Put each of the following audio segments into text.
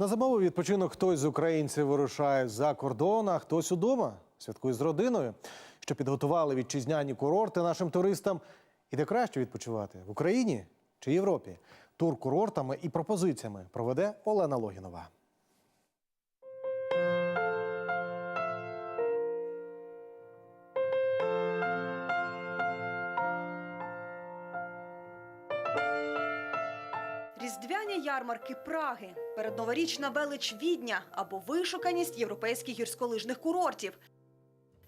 На зимовий відпочинок хтось з українців вирушає за кордон, а хтось удома святкує з родиною. Що підготували вітчизняні курорти нашим туристам. І де краще відпочивати в Україні чи Європі? Тур курортами і пропозиціями проведе Олена Логінова. Різдвяні ярмарки Праги, передноворічна велич Відня або вишуканість європейських гірськолижних курортів.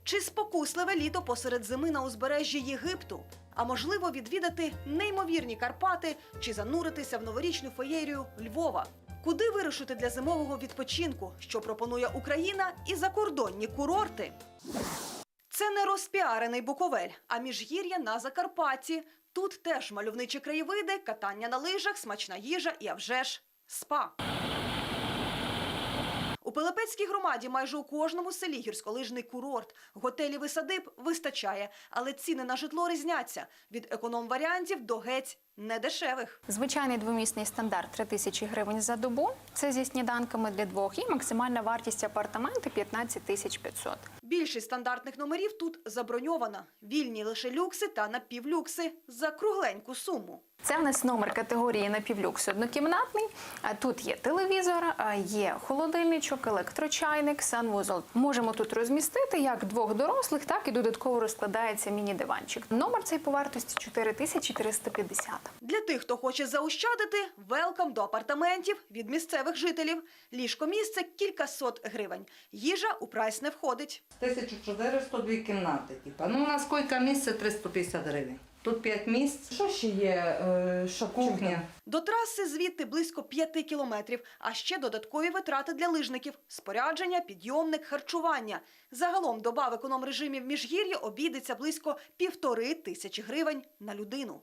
Чи спокусливе літо посеред зими на узбережжі Єгипту? А можливо, відвідати неймовірні Карпати чи зануритися в новорічну феєрію Львова? Куди вирушити для зимового відпочинку, що пропонує Україна і закордонні курорти? Це не розпіарений Буковель, а міжгір'я на Закарпатті. Тут теж мальовничі краєвиди, катання на лижах, смачна їжа і а вже ж спа. У Пилипецькій громаді майже у кожному селі гірськолижний курорт. Готелів і садиб вистачає, але ціни на житло різняться від економ-варіантів до геть недешевих. Звичайний двомісний стандарт 3 тисячі гривень за добу. Це зі сніданками для двох. І максимальна вартість апартаменту 15 тисяч 500. Більшість стандартних номерів тут заброньована. Вільні лише люкси та напівлюкси за кругленьку суму. Це в нас номер категорії напівлюкс однокімнатний. А Тут є телевізор, а є холодильничок, електрочайник, санвузол. Можемо тут розмістити як двох дорослих, так і додатково розкладається міні-диванчик. Номер цей по вартості 4350. Для тих, хто хоче заощадити, велкам до апартаментів від місцевих жителів. Ліжко місце кількасот гривень. Їжа у прайс не входить. 1400 дві кімнати. Типа. Ну, у нас койка місце 350 гривень. Тут 5 місць. Що ще є? Е, що кухня? До траси звідти близько п'яти кілометрів, а ще додаткові витрати для лижників, спорядження, підйомник, харчування. Загалом доба в економ-режимі в Міжгір'ї обійдеться близько півтори тисячі гривень на людину.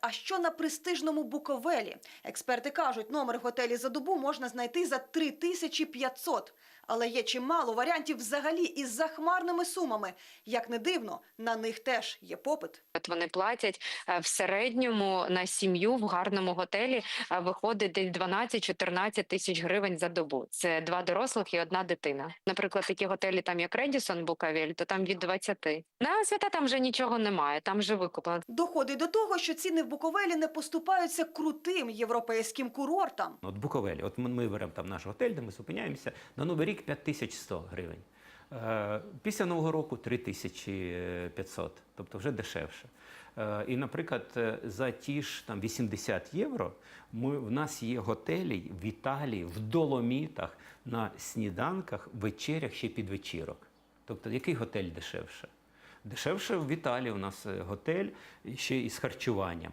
А що на престижному Буковелі? Експерти кажуть, номер в готелі за добу можна знайти за 3500. Але є чимало варіантів взагалі із захмарними сумами. Як не дивно, на них теж є попит. От вони платять е, в середньому на сім'ю в гарному готелі е, виходить десь 12-14 тисяч гривень за добу. Це два дорослих і одна дитина. Наприклад, такі готелі, там як Редісон Букавель, то там від 20. На свята там вже нічого немає, там вже викуплено. Доходить до того, що ціни в Буковелі не поступаються крутим європейським курортам. От Буковелі, от ми, ми беремо там наш готель, де ми зупиняємося, на новий рік 5100 гривень. Е, Після Нового року 3500, тобто вже дешевше. Е, І, наприклад, е, за ті ж там 80 євро ми, в нас є готелі в Італії, в Доломітах, на сніданках, вечерях ще під вечірок. Тобто, який готель дешевше? Дешевше в Італії у нас е, готель ще із харчуванням.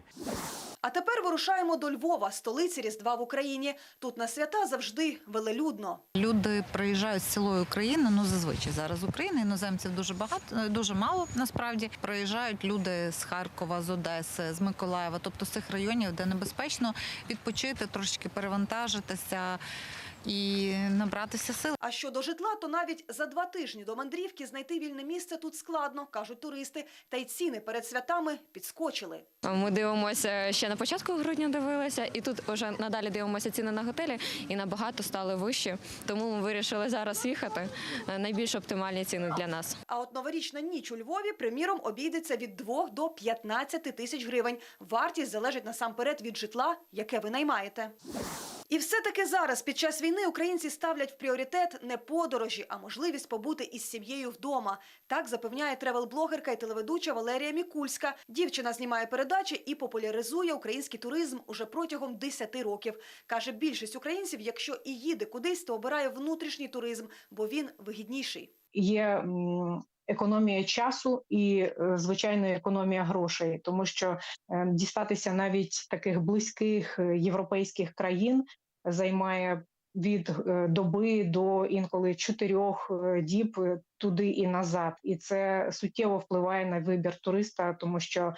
А тепер вирушаємо до Львова, столиці Різдва в Україні. Тут на свята завжди велелюдно. Люди приїжджають з цілої України, ну зазвичай зараз з України. Іноземців дуже багато, е, дуже мало насправді. Приїжджають люди з Харкова, з Одеси, з Миколаєва, тобто з цих районів, де небезпечно відпочити, трошечки перевантажитися і набратися сил. А щодо житла, то навіть за два тижні до мандрівки знайти вільне місце тут складно, кажуть туристи. Та й ціни перед святами підскочили. Ми дивимося ще на початку грудня дивилися, і тут вже надалі дивимося ціни на готелі і набагато стали вищі. Тому ми вирішили зараз їхати. Е, Найбільш оптимальні ціни для нас. А от новорічна ніч у Львові, приміром, обійдеться від 2 до 15 тисяч гривень. Вартість залежить насамперед від житла, яке ви наймаєте. І все-таки зараз, під час війни, українці ставлять в пріоритет не подорожі, а можливість побути із сім'єю вдома. Так запевняє тревел-блогерка і телеведуча Валерія Мікульська. Дівчина знімає передачі і популяризує український туризм уже протягом 10 років. Каже, більшість українців, якщо і їде кудись, то обирає внутрішній туризм, бо він вигідніший. є економія часу і, е, звичайно, економія грошей, тому що е, дістатися навіть таких близьких е, європейських країн займає від е, доби до інколи чотирьох е, діб е, туди і назад, і це суттєво впливає на вибір туриста, тому що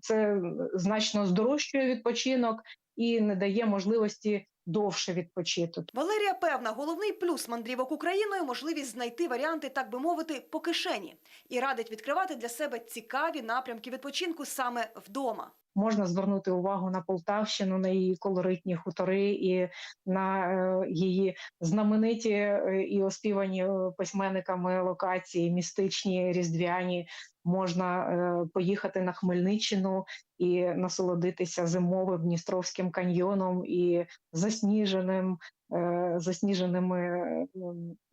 це значно здорожчує відпочинок і не дає можливості довше відпочити. Валерія певна, головний плюс мандрівок Україною можливість знайти варіанти, так би мовити, по кишені, і радить відкривати для себе цікаві напрямки відпочинку саме вдома. Можна звернути увагу на Полтавщину, на її колоритні хутори і на е, її знамениті е, і оспівані е, письменниками локації, містичні, різдвяні. Можна е, поїхати на Хмельниччину і насолодитися зимовим Дністровським каньйоном і засніженим, е, засніженими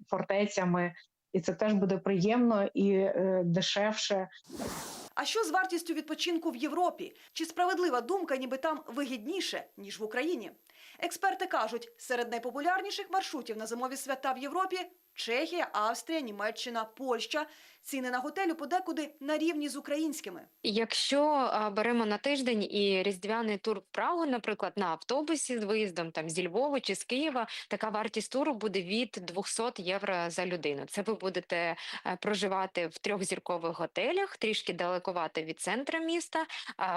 фортецями. І це теж буде приємно і е, дешевше. А що з вартістю відпочинку в Європі? Чи справедлива думка, ніби там вигідніше ніж в Україні? Експерти кажуть, серед найпопулярніших маршрутів на зимові свята в Європі Чехія, Австрія, Німеччина, Польща. Ціни на готелю подекуди на рівні з українськими. Якщо беремо на тиждень і різдвяний тур в Прагу, наприклад, на автобусі з виїздом там зі Львова чи з Києва, така вартість туру буде від 200 євро за людину. Це ви будете е, проживати в трьохзіркових готелях, трішки далекувати від центра міста.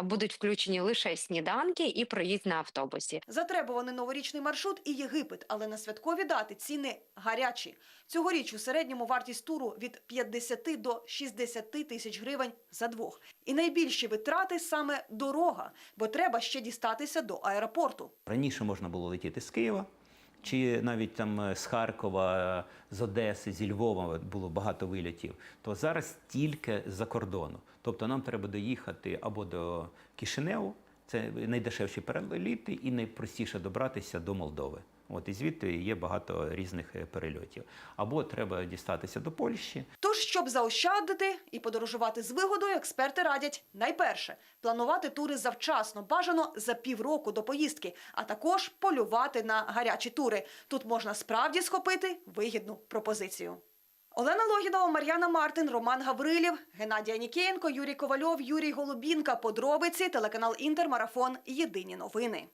Будуть включені лише сніданки і проїзд на автобусі. Затребуваний новорічний маршрут і Єгипет, але на святкові дати ціни гарячі. Цьогоріч у середньому вартість туру від 50 до 60 тисяч гривень за двох. І найбільші витрати саме дорога, бо треба ще дістатися до аеропорту. Раніше можна було летіти з Києва, чи навіть там е, з Харкова, е, з Одеси, зі Львова було багато вилітів. То зараз тільки з-за кордону. Тобто нам треба доїхати або до Кишиневу, це найдешевші переліти, і найпростіше добратися до Молдови. От і звідти є багато різних е, перельотів. Або треба дістатися до Польщі, Тож, щоб заощадити і подорожувати з вигодою, експерти радять найперше планувати тури завчасно, бажано за півроку до поїздки, а також полювати на гарячі тури. Тут можна справді схопити вигідну пропозицію. Олена Логінова, Мар'яна Мартин, Роман Гаврилів, Геннадія Нікієнко, Юрій Ковальов, Юрій Голубінка. Подробиці телеканал Інтер, Марафон. Єдині новини.